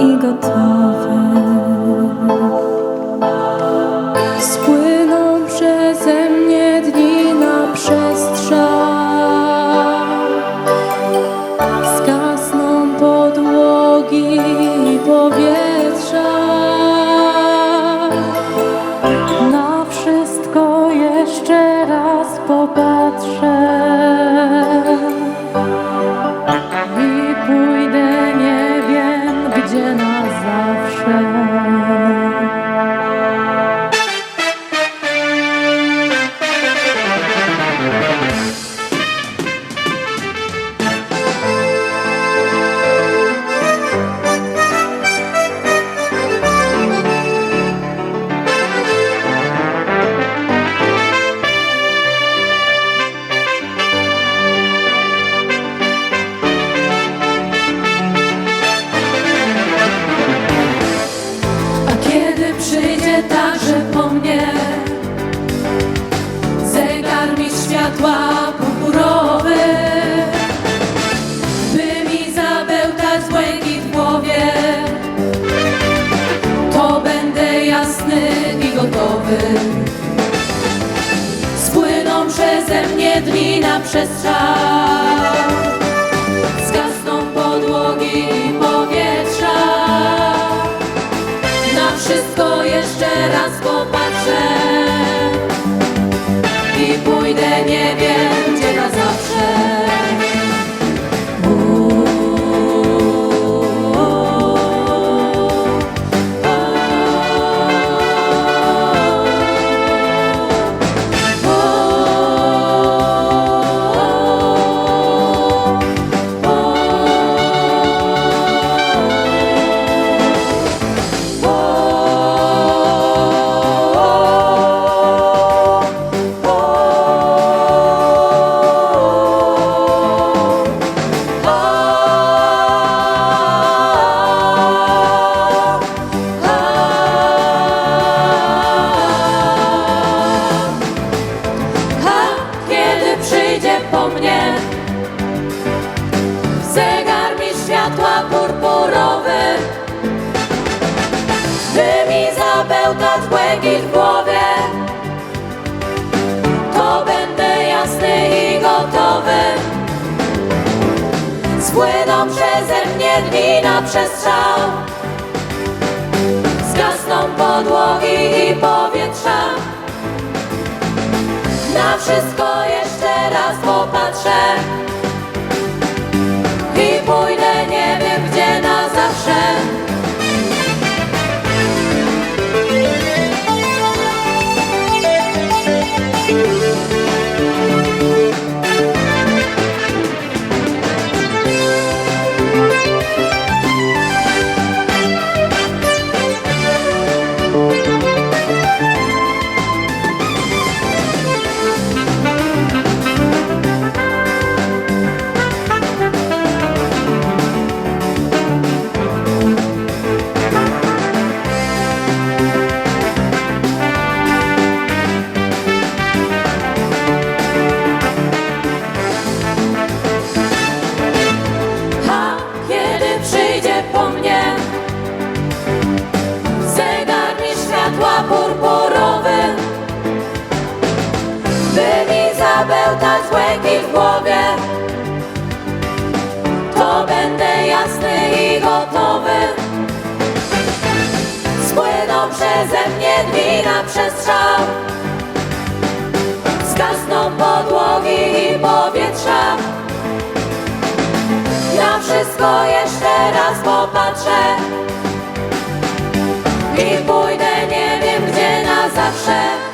이것 더 dni na przestrzał Zgasną podłogi i powietrza. Na wszystko jeszcze raz popatrz. przeze mnie dni na przestrzał. Zgasną podłogi i powietrza. Na wszystko jeszcze raz popatrzę. wiatrza Zgasną podłogi i powietrza. Na wszystko jeszcze raz popatrzę. I pójdę nie wiem gdzie na zawsze.